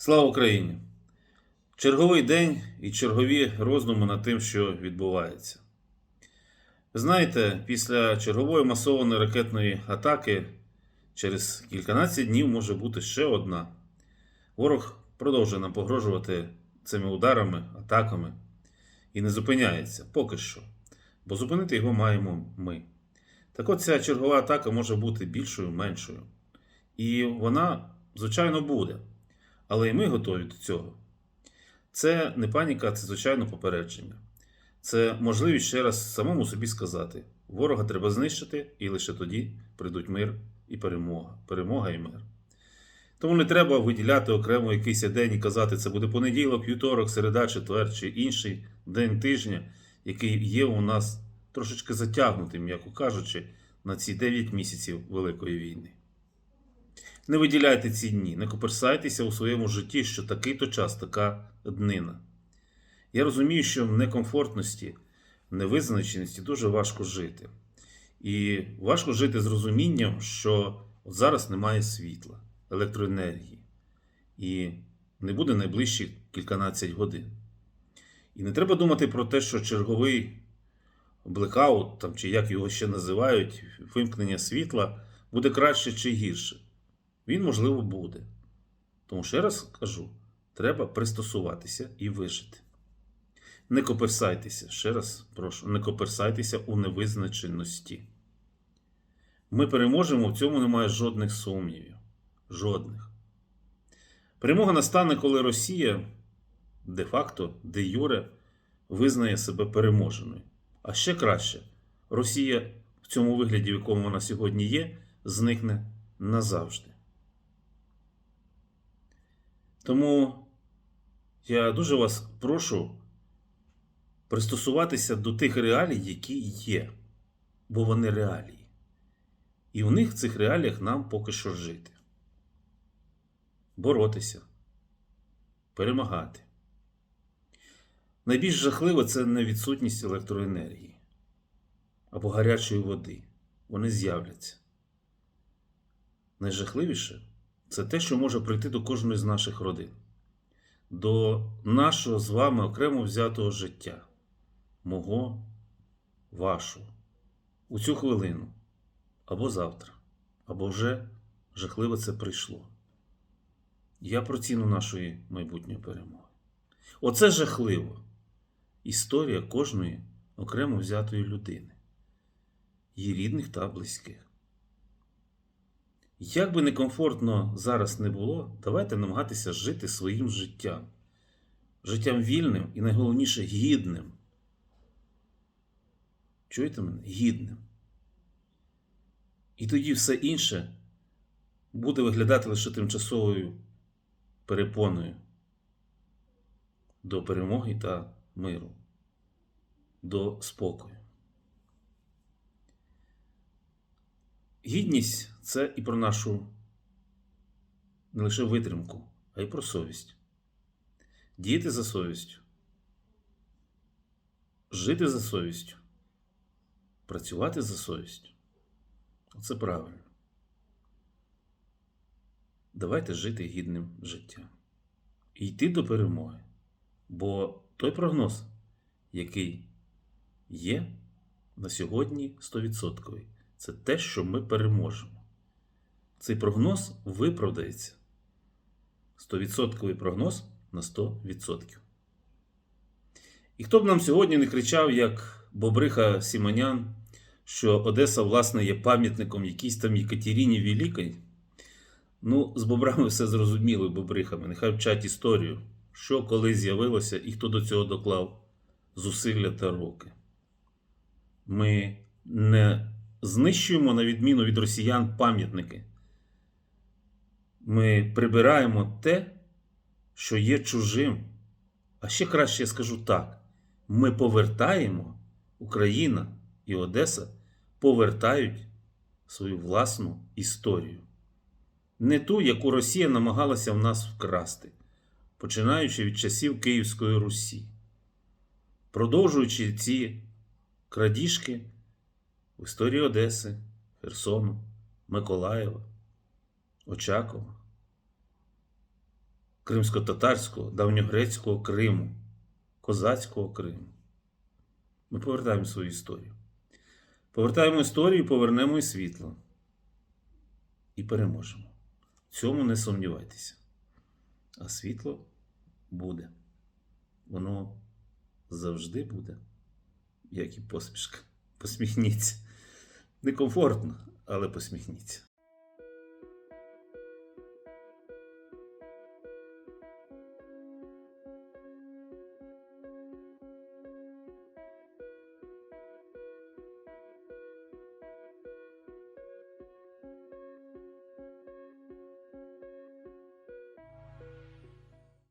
Слава Україні! Черговий день і чергові роздуми над тим, що відбувається. Знаєте, після чергової масованої ракетної атаки через кільканадцять днів може бути ще одна. Ворог продовжує нам погрожувати цими ударами, атаками і не зупиняється поки що, бо зупинити його маємо ми. Так от ця чергова атака може бути більшою, меншою. І вона, звичайно, буде. Але і ми готові до цього. Це не паніка, це звичайно попередження. Це можливість ще раз самому собі сказати: ворога треба знищити, і лише тоді прийдуть мир і перемога. Перемога і мир. Тому не треба виділяти окремо якийсь день і казати, це буде понеділок, вівторок, середа, четвер чи інший день тижня, який є у нас трошечки затягнутим, м'яко кажучи, на ці 9 місяців Великої війни. Не виділяйте ці дні, не коперсайтеся у своєму житті, що такий-то час, така днина. Я розумію, що в некомфортності, в невизначеності дуже важко жити. І важко жити з розумінням, що от зараз немає світла, електроенергії, і не буде найближчі кільканадцять годин. І не треба думати про те, що черговий блекаут, там, чи як його ще називають, вимкнення світла буде краще чи гірше. Він, можливо, буде. Тому ще раз кажу: треба пристосуватися і вижити. Не коперсайтеся, ще раз прошу, не коперсайтеся у невизначеності. Ми переможемо, в цьому немає жодних сумнівів. Жодних. Перемога настане, коли Росія де-факто, де Юре, визнає себе переможеною. А ще краще, Росія в цьому вигляді, в якому вона сьогодні є, зникне назавжди. Тому я дуже вас прошу пристосуватися до тих реалій, які є, бо вони реалії. І в них в цих реаліях нам поки що жити. Боротися, перемагати. Найбільш жахливе це не відсутність електроенергії або гарячої води. Вони з'являться. Найжахливіше це те, що може прийти до кожної з наших родин, до нашого з вами окремо взятого життя, мого, вашого, у цю хвилину, або завтра, або вже жахливо це прийшло. Я про ціну нашої майбутньої перемоги. Оце жахливо. Історія кожної окремо взятої людини, її рідних та близьких. Як би некомфортно зараз не було, давайте намагатися жити своїм життям. Життям вільним і найголовніше гідним. Чуєте мене? Гідним. І тоді все інше буде виглядати лише тимчасовою перепоною до перемоги та миру, до спокою. Гідність це і про нашу не лише витримку, а й про совість. Діяти за совістю, жити за совістю, працювати за совістю. Оце правильно. Давайте жити гідним життям і йти до перемоги. Бо той прогноз, який є на сьогодні 100%, це те, що ми переможемо. Цей прогноз виправдається. 100% прогноз на 100%. І хто б нам сьогодні не кричав, як Бобриха Сімонян, що Одеса, власне, є пам'ятником якійсь там Єкатеріні Великій, ну, з бобрами все зрозуміло, бобрихами. Нехай вчать історію, що коли з'явилося і хто до цього доклав зусилля та роки. Ми не знищуємо, на відміну від росіян, пам'ятники. Ми прибираємо те, що є чужим. А ще краще я скажу так: ми повертаємо, Україна і Одеса повертають свою власну історію. Не ту, яку Росія намагалася в нас вкрасти, починаючи від часів Київської Русі, продовжуючи ці крадіжки в історії Одеси, Херсону, Миколаєва, Очакова, кримсько-татарського, давньогрецького Криму, козацького Криму. Ми повертаємо свою історію. Повертаємо історію, повернемо і світло. І переможемо. В цьому не сумнівайтеся. А світло буде. Воно завжди буде, як і посмішка. Посміхніться. Некомфортно, але посміхніться.